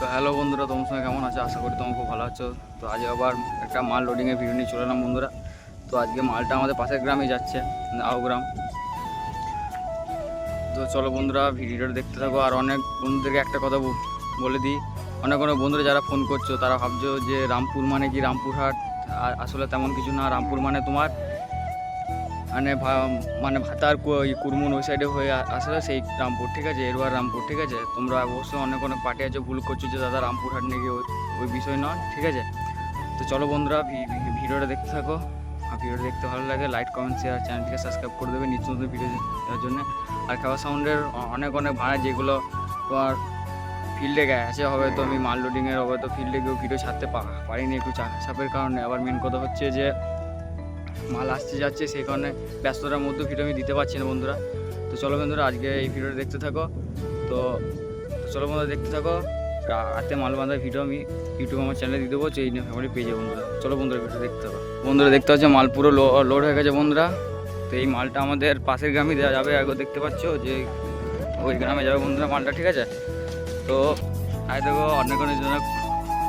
তো হ্যালো বন্ধুরা, তোমার সঙ্গে কেমন আছো? আশা করি তোমরা খুব ভালো আছো। তো আজ আবার একটা মাল লোডিংয়ের ভিডিও নিয়ে চলে এলাম বন্ধুরা। তো আজকে মালটা আমাদের পাশের গ্রামে যাচ্ছে আওগ্রাম তো চলো বন্ধুরা ভিডিওটা দেখতে থাকো। আর অনেক বন্ধুদেরকে একটা কথা বলে দিই। অনেক অনেক বন্ধুরা যারা ফোন করছ, তারা ভাবছ যে রামপুর মানে কি? রামপুরহাট আসলে তেমন কিছু না। রামপুর মানে তোমার মানে মানে ভাতার কুরমুন ওই সাইডে হয়ে আসলে সেই রামপুর ঠিক আছে এরবার রামপুর ঠিক আছে তোমরা অবশ্যই অনেক অনেক পার্টি আছে ভুল করছ যে দাদা রামপুরহাট নাকি ওই ওই বিষয় নয় ঠিক আছে তো চলো বন্ধুরা ভিডিওটা দেখতে থাকো আর ভিডিওটা দেখতে ভালো লাগে লাইক কমেন্ট শেয়ার চ্যানেলটিকে সাবস্ক্রাইব করে দেবে নিত্য নতুন ভিডিও দেওয়ার জন্য আর খাওয়া সাউন্ডের অনেক অনেক ভাড়া যেগুলো তোমার ফিল্ডে গেছে হবে তো আমি মাল লোডিংয়ের হবে তো ফিল্ডে গিয়েও ভিডিও ছাড়তে পারিনি একটু চাপের কারণে আবার মেন কথা হচ্ছে যে মাল আসতে যাচ্ছে, সেই কারণে ব্যস্ততার মধ্যে ভিডিও আমি দিতে পারছি না বন্ধুরা। তো চলো বন্ধুরা, আজকে এই ভিডিওটা দেখতে থাকো। তো চলো বন্ধুরা, দেখতে থাকো। রাতে মাল বাঁধার ভিডিও আমি ইউটিউব আমার চ্যানেলে দিয়ে দেবো, সেই ফ্যামিলি পেজে বন্ধুরা। চলো বন্ধুরা ভিডিও দেখতে থাকো। বন্ধুরা, দেখতে পাচ্ছ মাল পুরো লোড হয়ে গেছে বন্ধুরা। তো এই মালটা আমাদের পাশের গ্রামে দেওয়া যাবে, আগে দেখতে পাচ্ছ যে ওই গ্রামে যাবে বন্ধুরা মালটা, ঠিক আছে? তো আই দেখো, অনেক অনেক জন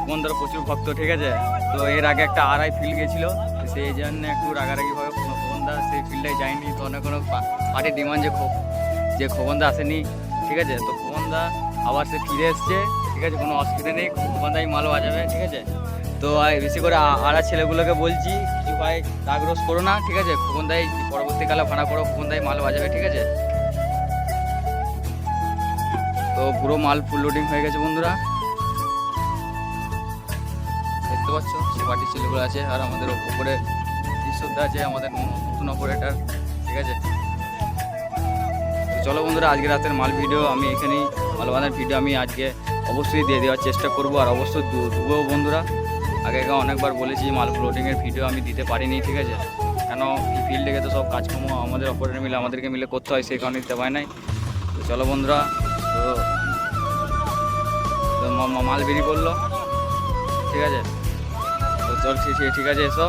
বন্ধুরা, প্রচুর ভক্ত, ঠিক আছে? তো এর আগে একটা আড়াই ফিল্ড গেছিল। সেই জন্য একটু রাগারাগিভাবে খোকনদা সেই ফিল্ডে যায়নি। তো অনেক কোনো পার্টির ডিমান্ড যে যে খোকনদা আসেনি, ঠিক আছে? তো খোকনদা আবার সে ফিরে এসছে, ঠিক আছে? কোনো অসুবিধা নেই খোকনদাই মাল বাজাবে, ঠিক আছে? তো বেশি করে আড়া ছেলেগুলোকে বলছি কিছু ভাই রাগ রোজ করো না, ঠিক আছে? খোকনদাই পরবর্তীকালে ভাড়া করো খোকনদাই মাল বাজাবে, ঠিক আছে? তো পুরো মাল ফুল লোডিং হয়ে গেছে বন্ধুরা। দেখতে পাচ্ছ, সে পার্টির ছেলেগুলো আছে আর আমাদের উপরে ঈশ্বরদা আছে, আমাদের নতুন অপারেটার ঠিক আছে? চলো বন্ধুরা, আজকে রাতের মাল ভিডিও আমি এখানেই, মাল বাঁধার ভিডিও আমি আজকে অবশ্যই দিয়ে দেওয়ার চেষ্টা করব। আর অবশ্যই দেবো বন্ধুরা, আগে আগে অনেকবার বলেছি মাল লোডিংয়ের ভিডিও আমি দিতে পারিনি, ঠিক আছে? কেন, এই ফিল্ডে তো সব কাজকর্ম আমাদের অপারেটর মিলে, আমাদেরকে মিলে করতে হয়, সেই কারণে দিতে পারি নাই। তো চলো বন্ধুরা, তো মাল বেরিয়ে পড়ল, ঠিক আছে? চল ঠিক আছে এসো।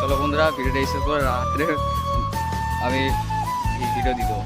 চলো বন্ধুরা ভিডিওটা এসে করে রাত্রে আমি ভিডিও দেবো।